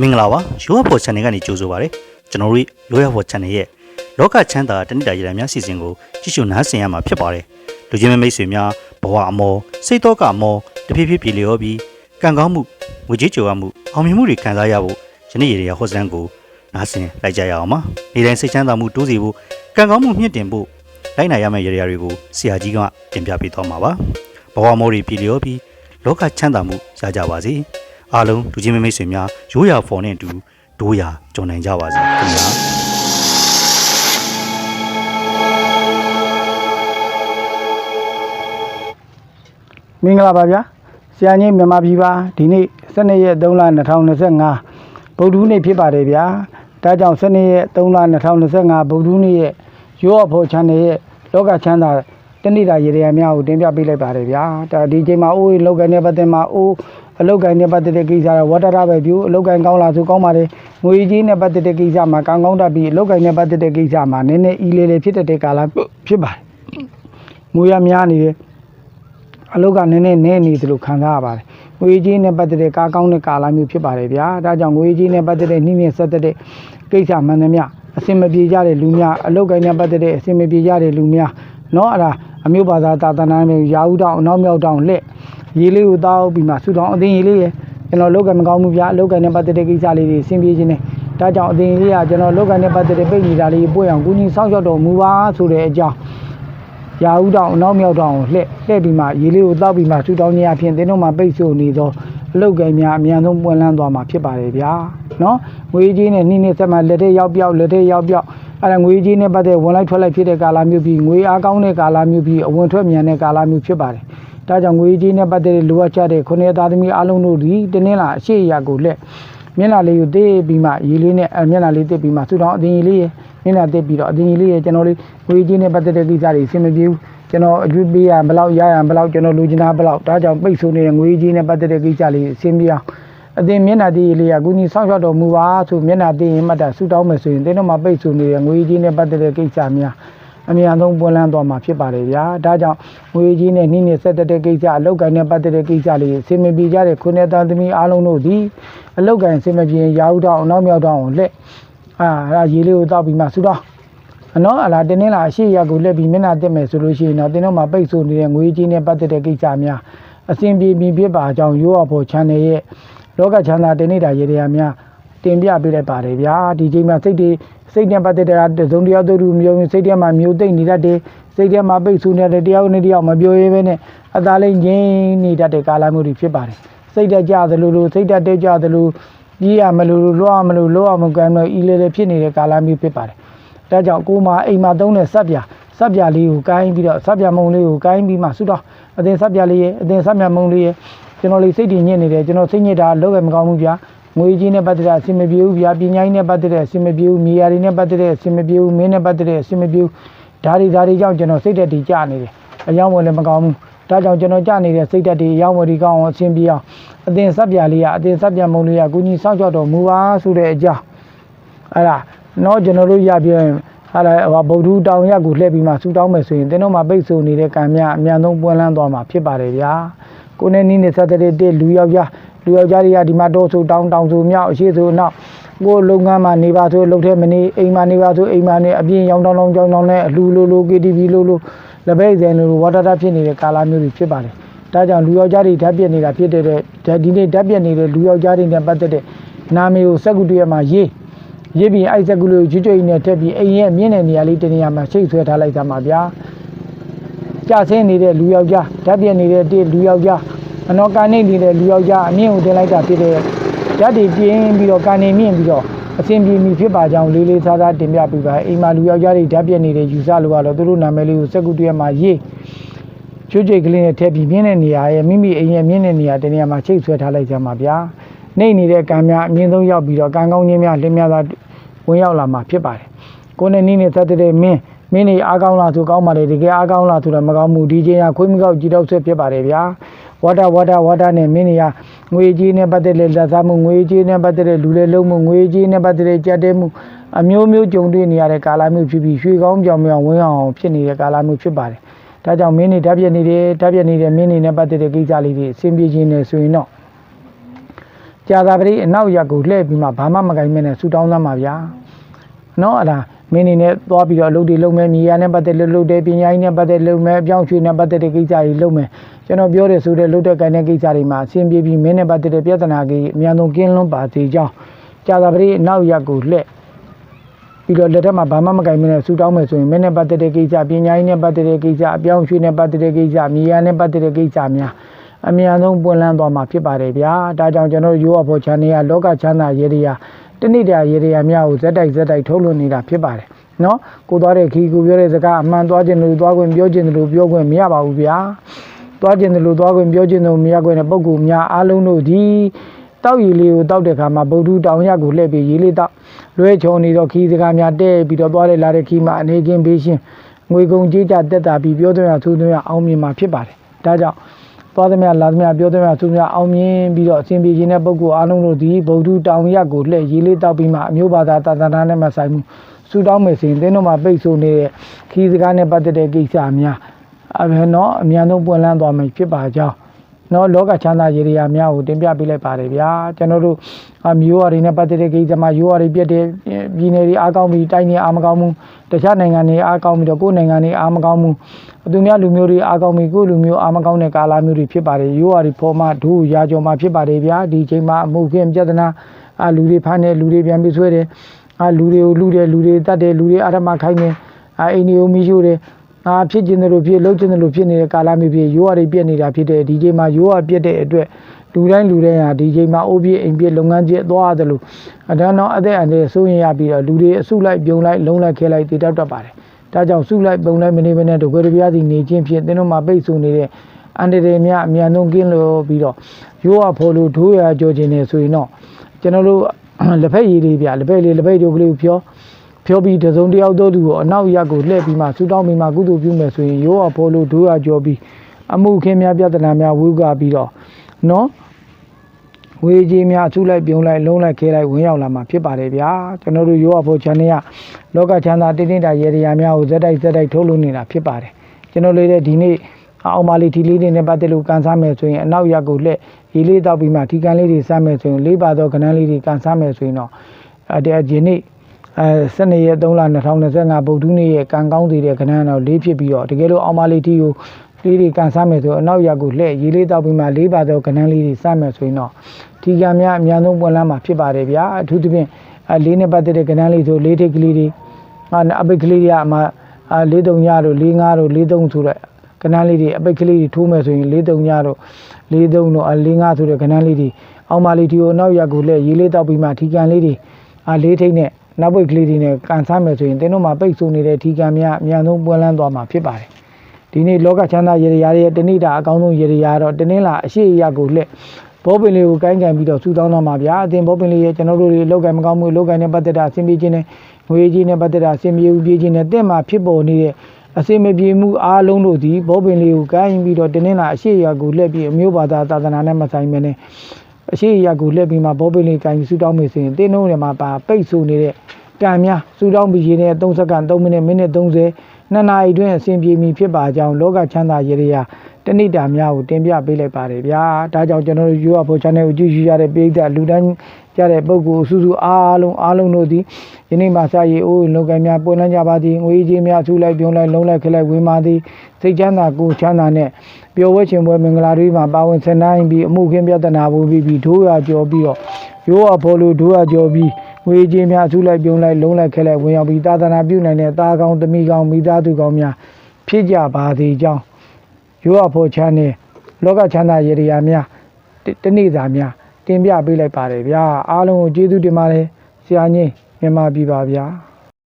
မင်္ဂလာပါရိုးရဖို့ channel ကနေကြိုဆိုပါရစေကျွန်တော်တို့ရိုးရဖို့ channel ရဲ့လောကချမ်းသာတဏိတာရည်ရန်များစီစဉ်ကိုကြည့်ရှုနားဆင်ရမှာဖြစ်ပါတယ်လူချင်းမိတ်ဆွေများဘဝအမောစိတ်တော့ကအမောတဖြည်းဖြည်းပြေလျောပြီးကံကောင်းမှုငွေကြေးကြွယ်ဝမှုအောင်မြင်မှုတွေခံစားရဖို့ယနေ့ရေရဟောစံကိုနားဆင်လိုက်ကြရအောင်ပါနေတိုင်းစိတ်ချမ်းသာမှုတိုးစီဖို့ကံကောင်းမှုမြင့်တင်ဖို့လိုက်နိုင်ရမယ့်ရေရတွေကိုဆရာကြီးကတင်ပြပေးသွားမှာပါဘဝမောတွေပြေလျောပြီးလောကချမ်းသာမှုရကြပါစေ အားလုံးလူချင်းမိတ်ဆွေများရိုးရာဖော်နဲ့အတူဒိုးရာကြုံနိုင်ကြပါစေခင်ဗျာမင်္ဂလာပါဗျာဆရာကြီးမြန်မာပြည်ပါဒီနေ့12ရက်3လ2025ဗုဒ္ဓဟူးနေ့ဖြစ်ပါတယ်ဗျာဒါကြောင့်12ရက်3လ2025ဗုဒ္ဓဟူးနေ့ရဲ့ရိုးအဖို့ channel ရဲ့လောကချမ်းသာတဏိတာရေရများကိုတင်ပြပေးလိုက်ပါတယ်ဗျာဒါဒီချိန်မှာအိုးလောက်ကန်တဲ့ပတ်သက်မှာအိုး အလောက်ကန်တဲ့ပတ်သက်တဲ့ကိစ္စကဝတ္တရပဲပြုအလောက်ကန်ကောင်းလာဆိုကောင်းပါတယ်ငွေကြီးနဲ့ပတ်သက်တဲ့ကိစ္စမှာကံကောင်းတတ်ပြီးအလောက်ကန်နဲ့ပတ်သက်တဲ့ကိစ္စမှာနည်းနည်းအီလေးလေးဖြစ်တတ်တဲ့ကာလဖြစ်ပါတယ်ငွေရများနေတယ် အလုတ်ကနည်းနည်းနည်းနေသလိုခံစားရပါတယ်။ငွေကြေးနဲ့ပတ်သက်တဲ့ကားကောင်းတဲ့ကာလမျိုးဖြစ်ပါတယ်ဗျာ။ဒါကြောင့်ငွေကြေးနဲ့ပတ်သက်တဲ့နှိမ့်နှင်းဆက်သက်တဲ့ကိစ္စမှန်သမျှအစင်မပြေကြတဲ့လူများအလုတ်ကိုင်းနဲ့ပတ်သက်တဲ့အစင်မပြေကြတဲ့လူများเนาะအဲ့ဒါအမျိုးဘာသာသာသနာမျိုးရာဟုတောင်းအနောက်မြောက်တောင်းလက် ရေးလေးကိုတောက်ပြီးမှဆူတောင်းအသိရေးလေးရကျွန်တော်လောက်ကမကောင်းမှုဗျာအလုတ်ကိုင်းနဲ့ပတ်သက်တဲ့ကိစ္စလေးတွေအဆင်ပြေခြင်းနဲ့ဒါကြောင့်အသိရေးလေးကကျွန်တော်လောက်ကနဲ့ပတ်သက်တဲ့ပိတ်နေတာလေးပွင့်အောင်ကုညီစောင့်ရှောက်တော်မူပါဆိုတဲ့အကြောင်းရာဟုတောင်အနောက်မြောက်တောင်ကိုလှည့်လှည့်ပြီးမှရေလေးကိုတောက်ပြီးမှဆူတောင်းခြင်းအဖြစ်သင်တို့မှာပိတ်ဆို့နေသောအလုတ်ကိုင်းများအများဆုံးပွင့်လန်းသွားမှာဖြစ်ပါတယ်ဗျာနော်ငွေကြီးနဲ့နှိမ့်နှိမ့်ဆက်မှလက်ထက်ရောက်ပြောက်လက်ထက်ရောက်ပြောက်အဲ့ဒါငွေကြီးနဲ့ပတ်သက်ဝင်လိုက်ထွက်လိုက်ဖြစ်တဲ့ကာလမျိုးပြီးငွေအားကောင်းတဲ့ကာလမျိုးပြီးအဝင်ထွက်မြန်တဲ့ကာလမျိုးဖြစ်ပါတယ် ဒါကြောင့်ငွေကြီးနဲ့ပတ်သက်တဲ့လိုအပ်ချက်တဲ့ခုနှစ်သားသမီးအားလုံးတို့ဒီတင်းင်းလာအရှိအရာကိုလက်မျက်နှာလေးကိုတေးပြီးမှရေလေးနဲ့မျက်နှာလေးတေးပြီးမှဆူတောင်းအတင်းကြီးလေးရဲ့မျက်နှာတေးပြီးတော့အတင်းကြီးလေးရဲ့ကျွန်တော်လေးငွေကြီးနဲ့ပတ်သက်တဲ့ကိစ္စတွေအဆင်မပြေဘူးကျွန်တော်အကျွေးပေးရဘယ်လောက်ရရဘယ်လောက်ကျွန်တော်လူချင်တာဘယ်လောက်ဒါကြောင့်ပိတ်ဆိုးနေတဲ့ငွေကြီးနဲ့ပတ်သက်တဲ့ကိစ္စလေးအဆင်ပြေအောင်အသင်မျက်နှာတည်လေးကကုညီဆောင်ရှောက်တော်မူပါဆိုမျက်နှာတည်ရင်မှတ်တာဆူတောင်းမယ်ဆိုရင်တင်းတော့မှပိတ်ဆိုးနေတဲ့ငွေကြီးနဲ့ပတ်သက်တဲ့ကိစ္စများ အများဆုံးပွင့်လန်းသွားမှာဖြစ်ပါတယ်ဗျာဒါကြောင့်ငွေကြီးနဲ့နှင်းနဲ့ဆက်သက်တဲ့ကိစ္စအလောက်ကိုင်းနဲ့ပတ်သက်တဲ့ကိစ္စလေးအဆင်မပြေကြတဲ့ခုနှစ်သားသမီးအားလုံးတို့ဒီအလောက်ကိုင်းအဆင်မပြေရင်ရာဟုတောင်းအနောက်မြောက်တောင်းကိုလက်အာအဲ့ဒါရေလေးကိုတောက်ပြီးမှဆူတောင်းအနော်အလားတင်းတင်းလာအရှိရကိုလက်ပြီးမျက်နှာတက်မယ်ဆိုလို့ရှိရင်တော့တင်းတော့မှာပိတ်ဆို့နေတဲ့ငွေကြီးနဲ့ပတ်သက်တဲ့ကိစ္စများအစဉ်ပြေပြီးဖြစ်ပါအကြောင်းရိုးအဖို့ channel ရဲ့လောကချမ်းသာတင်နေတာရေတရားများ တင်ပြပေးလိုက်ပါတယ်ဗျာဒီချိန်မှာစိတ်တွေစိတ်နဲ့ပတ်သက်တဲ့တစ်စုံတစ်ယောက်တို့မျိုးစိတ်ထဲမှာမျိုးသိမ့်နေတတ်တယ်စိတ်ထဲမှာပိတ်ဆို့နေတဲ့တယောက်နဲ့တယောက်မပြောရဲဘဲနဲ့အသားလေးငြိမ်းနေတတ်တဲ့ကာလမျိုးတွေဖြစ်ပါတယ်စိတ်တက်ကြသလိုလိုစိတ်တက်တက်ကြသလိုကြီးရမလို့လွှားမလို့လွှားမကမ်းလို့ဤလေလေဖြစ်နေတဲ့ကာလမျိုးဖြစ်ပါတယ်ဒါကြောင့်ကိုမအိမ်မှာသုံးတဲ့ဆက်ပြဆက်ပြလေးကိုကိုင်းပြီးတော့ဆက်ပြမုံလေးကိုကိုင်းပြီးမှဆူတော့အသင်ဆက်ပြလေးရဲ့အသင်ဆက်ပြမုံလေးရဲ့ကျွန်တော်လေးစိတ်တည်ညစ်နေတယ်ကျွန်တော်စိတ်ညစ်တာလောကမကောင်းဘူးဗျာ ငွေကြီးနဲ့ပတ်သက်တဲ့အဆင်မပြေဘူးဗျာပညာရေးနဲ့ပတ်သက်တဲ့အဆင်မပြေဘူးမြေယာတွေနဲ့ပတ်သက်တဲ့အဆင်မပြေဘူးမင်းနဲ့ပတ်သက်တဲ့အဆင်မပြေဘူးဒါတွေဒါတွေကြောင့်ကျွန်တော်စိတ်တက်တည်ကြနေတယ်အယောင်းဝင်လည်းမကောင်းဘူးဒါကြောင့်ကျွန်တော်ကြနေတဲ့စိတ်တက်တည်အယောင်းဝင်ဒီကောင်းအောင်အဆင်ပြေအောင်အသင်ဆက်ပြလေးကအသင်ဆက်ပြမုံလေးကကိုကြီးစောင့်ကြောက်တော်မူပါဆိုတဲ့အကြောင်းအဲ့ဒါတော့ကျွန်တော်တို့ရပြရင်အဲ့ဒါဟိုဗုဒ္ဓတောင်ရက်ကိုလှည့်ပြီးမှဆူတောင်းမယ်ဆိုရင်တင်းတို့မှာပိတ်ဆို့နေတဲ့ကံများအများဆုံးပွင့်လန်းသွားမှာဖြစ်ပါတယ်ဗျာကိုနေနီးနေဆက်တဲ့တဲ့လူယောက်ျား လူယောက်ျားတွေကဒီမှာတော့ဆိုတောင်းတောင်းဆိုမြောက်အရှိဆိုနောက်ကိုလုပ်ငန်းမှာနေပါဆိုလုပ်တဲ့မနေအိမ်မှာနေပါဆိုအိမ်မှာနေအပြင်ရောင်းတောင်းတောင်းကြောင်းတောင်းနဲ့အလူလိုလို KTV လိုလိုလက်ပဲ့စင်လိုလိုဝါတာတာဖြစ်နေတဲ့ကာလာမျိုးတွေဖြစ်ပါတယ်ဒါကြောင့်လူယောက်ျားတွေဓာတ်ပြက်နေတာဖြစ်တဲ့တဲ့ဒီနေ့ဓာတ်ပြက်နေတဲ့လူယောက်ျားတွေနဲ့ပတ်သက်တဲ့နာမည်ကိုစက္ကုတရမှာရေးရစ်ပြီးအိုက်ဇက်ကူလို့ကျွတ်ကျွတ်ကြီးနဲ့ထက်ပြီးအိမ်ရဲ့မြင့်တဲ့နေရာလေးတနေရာမှာချိတ်ဆွဲထားလိုက်တာမှာဗျာကြဆင်းနေတဲ့လူယောက်ျားဓာတ်ပြက်နေတဲ့တိလူယောက်ျား အနော်ကနေနေတဲ့လူယောက်ျားအမြင့်ကိုတင်လိုက်တာဖြစ်တဲ့ဓာတ်တွေပြင်းပြီးတော့ကနေမြင့်ပြီးတော့အဆင်ပြေမိဖြစ်ပါကြောင်းလေးလေးစားစားတင်ပြပေးပါအိမ်မှာလူယောက်ျားတွေဓာတ်ပြက်နေတဲ့ယူဆလို့ကတော့သူတို့နာမည်လေးကိုစက်ကူတရမှာရေးကျွတ်ကျွတ်ကလေးနဲ့ထက်ပြီးမြင့်တဲ့နေရာရဲ့မိမိအိမ်ရဲ့မြင့်တဲ့နေရာတနေရာမှာချိတ်ဆွဲထားလိုက်ကြမှာဗျာနေနေတဲ့ကံများအမြင့်ဆုံးရောက်ပြီးတော့ကံကောင်းခြင်းများလင်းများသာဝင်ရောက်လာမှာဖြစ်ပါတယ်ကိုယ်နဲ့နီးနေသက်တဲ့မင်းမင်းနေအားကောင်းလားဆိုကောင်းပါတယ်တကယ်အားကောင်းလားဆိုတော့မကောင်းဘူးဒီချိန်ကခွေးမကောက်ကြည်တော့ဆွဲဖြစ်ပါတယ်ဗျာ ဝါတာဝါတာဝါတာနဲ့မင်းနေရငွေကြီးနဲ့ပတ်သက်တဲ့လက်စားမှုငွေကြီးနဲ့ပတ်သက်တဲ့လူလေလုံးမှုငွေကြီးနဲ့ပတ်သက်တဲ့ကြက်တဲမှုအမျိုးမျိုးကြုံတွေ့နေရတဲ့ကာလမျိုးဖြစ်ပြီးရွှေကောင်းပြောင်ပြောင်ဝင်းအောင်ဖြစ်နေတဲ့ကာလမျိုးဖြစ်ပါတယ်ဒါကြောင့်မင်းနေဓာတ်ပြက်နေတယ်ဓာတ်ပြက်နေတဲ့မင်းနေနဲ့ပတ်သက်တဲ့ကိစ္စလေးတွေအဆင်ပြေခြင်းနဲ့ဆိုရင်တော့ကြာသာပတိအနောက်ရက်ကိုလှည့်ပြီးမှဘာမှမကင်မဲနဲ့ဆူတောင်းသမ်းပါဗျာနော်အဲ့ဒါမင်းနေနဲ့သွားပြီးတော့အလုပ်တွေလုပ်မယ်မြေယာနဲ့ပတ်သက်လို့လုပ်တယ်ပညာရေးနဲ့ပတ်သက်လို့လုပ်မယ်အပြောင်းအရွှေ့နဲ့ပတ်သက်တဲ့ကိစ္စတွေလုပ်မယ် ကျွန်တော်ပြောတယ်ဆိုတဲ့လုပ်တဲ့ကိုင်တဲ့ကိစ္စတွေမှာအဆင်ပြေပြီးမင်းနဲ့ပတ်သက်တဲ့ပြဿနာကြီးအများဆုံးကင်းလွန်းပါစေကြောင်းကြာသာပတိအနောက်ရက်ကိုလှည့်ပြီးတော့လက်ထက်မှာဘာမှမကင်မနဲ့ဆူတောင်းမယ်ဆိုရင်မင်းနဲ့ပတ်သက်တဲ့ကိစ္စပညာရေးနဲ့ပတ်သက်တဲ့ကိစ္စအပြောင်းအရွှေ့နဲ့ပတ်သက်တဲ့ကိစ္စမြေယာနဲ့ပတ်သက်တဲ့ကိစ္စများအများဆုံးပွင့်လန်းသွားမှာဖြစ်ပါတယ်ဗျာဒါကြောင့်ကျွန်တော်ရိုးအဖို့ channel ကလောကချမ်းသာရေဒီယာတဏိတရေဒီယာများကိုဇက်တိုက်ဇက်တိုက်ထုတ်လွှင့်နေတာဖြစ်ပါတယ်နော်ကိုသွားတဲ့ခီကိုပြောတဲ့စကားအမှန်သွားခြင်းလို့သွားခွင့်ပြောခြင်းလို့ပြောခွင့်မရပါဘူးဗျာ သွားခြင်းလို့သွားခွင့်ပြောခြင်းလို့မရခွင့်တဲ့ပုံကူများအားလုံးတို့ဒီတောက်ရည်လေးကိုတောက်တဲ့ခါမှာဗုဒ္ဓတောင်ရကိုလှည့်ပြီးရေးလေးတောက်လွဲချုံနေတော့ခီးစကားများတဲ့ပြီးတော့သွားလေလာတဲ့ခီးမှာအနေချင်းပေးရှင်းငွေကုန်ကြေးကြတက်တာပြီးပြောသွင်းရသူသွင်းရအောင်မြင်မှာဖြစ်ပါတယ်ဒါကြောင့်သွားသမျှလာသမျှပြောသွင်းရသူသမျှအောင်မြင်ပြီးတော့အစဉ်ပြေခြင်းတဲ့ပုဂ္ဂိုလ်အားလုံးတို့ဒီဗုဒ္ဓတောင်ရက်ကိုလှည့်ရေးလေးတောက်ပြီးမှအမျိုးဘာသာသာသနာနဲ့မဆိုင်မှုဆူတောင်းမယ်ဆိုရင်သင်တို့မှာပိတ်ဆို့နေတဲ့ခီးစကားနဲ့ပတ်သက်တဲ့ကိစ္စများ အဘယ်တော့အမြန်ဆုံးပွင့်လန်းသွားမယ်ဖြစ်ပါကြောင်းနော်လောကချမ်းသာရေရာများကိုတင်ပြပေးလိုက်ပါတယ်ဗျာကျွန်တော်တို့အမျိုးအရိနဲ့ပတ်သက်တဲ့ကိစ္စမှာရိုးအရိပြည့်တဲ့ပြည်နယ်တွေအားကောင်းပြီးတိုင်းနေအားမကောင်းဘူးတခြားနိုင်ငံတွေအားကောင်းပြီးတော့ကိုယ်နိုင်ငံတွေအားမကောင်းဘူးသူများလူမျိုးတွေအားကောင်းပြီးကိုယ်လူမျိုးအားမကောင်းတဲ့ကာလမျိုးတွေဖြစ်ပါတယ်ရိုးအရိဖော်မှဒုရာကျော်မှာဖြစ်ပါတယ်ဗျာဒီချိန်မှာအမှုခင်းပြဿနာအလူတွေဖမ်းတယ်လူတွေပြန်ပြီးဆွဲတယ်အလူတွေကိုလူတယ်လူတွေတတ်တယ်လူတွေအာရမခိုင်းတယ်အအိမ်တွေကိုမိရှို့တယ် အာဖြစ်ခြင်းတို့ဖြစ်လှုပ်ခြင်းတို့ဖြစ်နေတဲ့ကာလမျိုးဖြစ်ရိုးရည်ပြက်နေတာဖြစ်တဲ့ဒီချိန်မှာရိုးရပြက်တဲ့အတွက်လူတိုင်းလူတိုင်းဟာဒီချိန်မှာအိုးပြအိမ်ပြလုပ်ငန်းကျသွားရတယ်လို့အတန်းတော့အသက်အန္တရာယ်စိုးရင်ရပြီးတော့လူတွေအစုလိုက်ပြုံလိုက်လုံးလိုက်ခဲလိုက်တည်တတ်တတ်ပါတယ်ဒါကြောင့်စုလိုက်ပုံလိုက်မနေဘဲနဲ့တကွဲတပြားစီနေခြင်းဖြင့်သင်တို့မှာပိတ်ဆို့နေတဲ့အန္တရာယ်များအများဆုံးကင်းလို့ပြီးတော့ရိုးရဖို့လို့ဒိုးရကြောခြင်းနေဆိုရင်တော့ကျွန်တော်တို့လက်ဖက်ရည်လေးပြလက်ဖက်လေးလက်ဖက်တို့ကလေးကိုပြော ဖြောပြီးတစုံတစ်ယောက်သောသူကိုအနောက်ရက်ကိုလှည့်ပြီးမှဆူတောင်းပြီးမှကုသိုလ်ပြုမယ်ဆိုရင်ရိုးအဖော်လို့ဒိုးရကြောပြီးအမှုခင်းများပြဿနာများဝုကပြီးတော့နော်ဝေကြီးများအထုလိုက်ပြုံလိုက်လုံးလိုက်ခဲလိုက်ဝင်ရောက်လာမှာဖြစ်ပါတယ်ဗျာကျွန်တော်တို့ရိုးအဖော် channel ကလောကချမ်းသာတင်းတင်းတာရေရရာများကိုဇက်တိုက်ဇက်တိုက်ထုတ်လို့နေတာဖြစ်ပါတယ်ကျွန်တော်လေးတဲ့ဒီနေ့အောင်ပါလီထီလေးတွေနဲ့ပတ်သက်လို့ကန်စားမယ်ဆိုရင်အနောက်ရက်ကိုလှည့်ရေးလေးတောက်ပြီးမှထီကန်လေးတွေစားမယ်ဆိုရင်လေးပါသောကဏ္ဍလေးတွေကန်စားမယ်ဆိုရင်တော့အဲဒီအဒီနေ့ အဲ12ရက်3လ2025ဗုဒ္ဓနေ့ရဲ့ကံကောင်းသေးတဲ့ခဏတော့လေးဖြစ်ပြီးတော့တကယ်လို့အောင်မလေးတီကိုလေးတွေကန်စားမယ်ဆိုအနောက်ရက်ကိုလှည့်ရေးလေးတောက်ပြီးမှလေးပါတော့ခဏလေးတွေစားမယ်ဆိုရင်တော့ဒီကံများအများဆုံးပွင့်လန်းမှာဖြစ်ပါတယ်ဗျာအထူးသဖြင့်အဲလေးနဲ့ပတ်သက်တဲ့ခဏလေးဆိုလေးထိတ်ကလေးတွေအာအပိတ်ကလေးတွေကအမအာလေးတုံညတို့လေးငါတို့လေးတုံဆိုတဲ့ခဏလေးတွေအပိတ်ကလေးတွေထိုးမယ်ဆိုရင်လေးတုံညတို့လေးတုံတို့အလေးငါဆိုတဲ့ခဏလေးတွေအောင်မလေးတီကိုအနောက်ရက်ကိုလှည့်ရေးလေးတောက်ပြီးမှဒီကံလေးတွေအာလေးထိတ်နဲ့ နောက်ပိတ်ကလေးတွေနဲ့ကန်ဆားမယ်ဆိုရင်သင်တို့မှာပိတ်ဆို့နေတဲ့ထီကံများအများဆုံးပွင့်လန်းသွားမှာဖြစ်ပါတယ်ဒီနေ့လောကချမ်းသာရေရာရဲ့တဏိတာအကောင်းဆုံးရေရာတော့တင်းလာအရှိအရကိုလက်ဘောပင်လေးကိုကိုင်းကန်ပြီးတော့စူတောင်းတော့မှာဗျာအတင်ဘောပင်လေးရဲ့ကျွန်တော်တို့တွေလောက်ကင်မကောင်းမှုလောက်ကင်နဲ့ပတ်သက်တာအဆင်ပြေခြင်းနဲ့ငွေကြီးနဲ့ပတ်သက်တာအဆင်ပြေဦးပြေခြင်းနဲ့တင့်မှာဖြစ်ပေါ်နေတဲ့အစင်မပြေမှုအားလုံးတို့သည်ဘောပင်လေးကိုကိုင်းပြီးတော့တင်းလာအရှိအရကိုလက်ပြီးအမျိုးဘာသာသာသနာနဲ့မဆိုင်မနဲ့ အရှိရကိုလှည့်ပြီးမှဘောပိတ်လေးကင်ပြီးဆူတောင်းမယ်ဆိုရင်တင်းနှုံးတွေမှာပါပိတ်ဆို့နေတဲ့ကံများဆူတောင်းပြီးရင်းနဲ့3စက္ကန့်3မိနစ်မိနစ်30နှစ်နာရီအတွင်းအစဉ်ပြေမီဖြစ်ပါကြောင်းလောကချမ်းသာရေရာ တဏိတာများကိုတင်ပြပေးလိုက်ပါတယ်ဗျာဒါကြောင့်ကျွန်တော်တို့ UFO channel ကိုကြည့်ရှုရတဲ့ပိဋကလူတိုင်းကြတဲ့ပုဂ္ဂိုလ်အစုစုအားလုံးအားလုံးတို့သည်ယနေ့မှစရည်အိုးလောကများပွင့်လန်းကြပါသည်ငွေကြီးများဆူလိုက်ပြုံးလိုက်လုံးလိုက်ခလိုက်ဝင်ပါသည်စိတ်ချမ်းသာကိုယ်ချမ်းသာနဲ့ပျော်ဝဲခြင်းပွဲမင်္ဂလာတွေမှာပါဝင်ဆင်နိုင်ပြီးအမှုခင်းပြဿနာဘူးပြီးပြီးဒိုးရကြော်ပြီးတော့ရိုးအဖော်လို့ဒိုးရကြော်ပြီးငွေကြီးများဆူလိုက်ပြုံးလိုက်လုံးလိုက်ခလိုက်ဝင်ရောက်ပြီးသာသနာပြုနိုင်တဲ့သားကောင်းသမီးကောင်းမိသားစုကောင်းများဖြစ်ကြပါသည်ကြောင်း ရိုးအဖို့ချမ်းနေလောကချမ်းသာရေရာများတတနေ့စာများတင်ပြပေးလိုက်ပါတယ်ဗျာအားလုံးကိုကျေးဇူးတင်ပါတယ်ဆရာကြီးမြန်မာပြည်ပါဗျာ